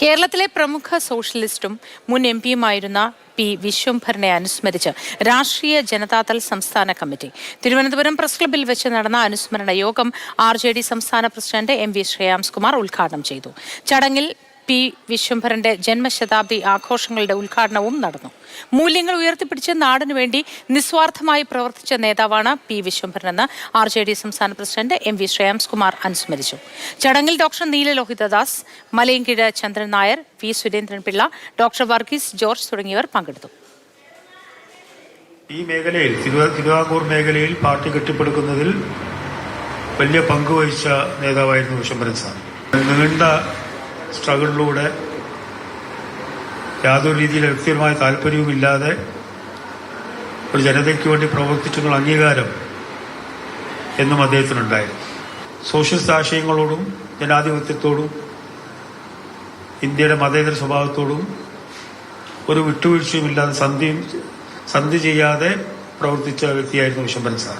കേരളത്തിലെ പ്രമുഖ സോഷ്യലിസ്റ്റും മുൻ എം പിയുമായിരുന്ന പി വിശ്വംഭരനെ അനുസ്മരിച്ച് രാഷ്ട്രീയ ജനതാദൾ സംസ്ഥാന കമ്മിറ്റി. തിരുവനന്തപുരം പ്രസ് ക്ലബിൽ വെച്ച് നടന്ന അനുസ്മരണ യോഗം ആർ ജെ ഡി സംസ്ഥാന president M V Shreyams Kumar ഉദ്ഘാടനം ചെയ്തു. ചടങ്ങിൽ പി വിശ്വംഭരന്റെ ജന്മശതാബ്ദി ആഘോഷങ്ങളുടെ ഉദ്ഘാടനവും നടന്നു. മൂല്യങ്ങൾ ഉയർത്തിപ്പിടിച്ച് നാടിനു വേണ്ടി നിസ്വാർത്ഥമായി പ്രവർത്തിച്ച നേതാവാണ് പി വിശ്വംഭരനെന്ന് ആർ ജെ ഡി സംസ്ഥാന പ്രസിഡന്റ് എം വി ശ്രേയാംസ്കുമാർ അനുസ്മരിച്ചു. ചടങ്ങിൽ doctor Neelalohithadas Malayinkeezh Chandran Nair V Surendranpillai doctor Varghese George തുടങ്ങിയവർ പങ്കെടുത്തു. ഈ മേഖലയിൽ തിരുവ- തിരുവിതാംകൂർ മേഖലയിൽ പാർട്ടി കെട്ടിപ്പടുക്കുന്നതിൽ വലിയ പങ്കുവഹിച്ച നേതാവായിരുന്നു വിശ്വംഭരൻ സാർ. നീണ്ട സ്ട്രഗിളിലൂടെ യാതൊരു രീതിയിൽ വ്യക്തിപരമായ താല്പര്യവുമില്ലാതെ ഒരു ജനതയ്ക്ക് വേണ്ടി പ്രവർത്തിച്ചുള്ള അംഗീകാരം എന്നും അദ്ദേഹത്തിനുണ്ടായിരുന്നു. സോഷ്യലിസ്റ്റ് ആശയങ്ങളോടും ജനാധിപത്യത്തോടും ഇന്ത്യയുടെ മതേതര സ്വഭാവത്തോടും ഒരു വിട്ടുവീഴ്ചയുമില്ലാതെ സന്ധിയും സന്ധി ചെയ്യാതെ പ്രവർത്തിച്ച വ്യക്തിയായിരുന്നു വിശംബരൻ സാർ.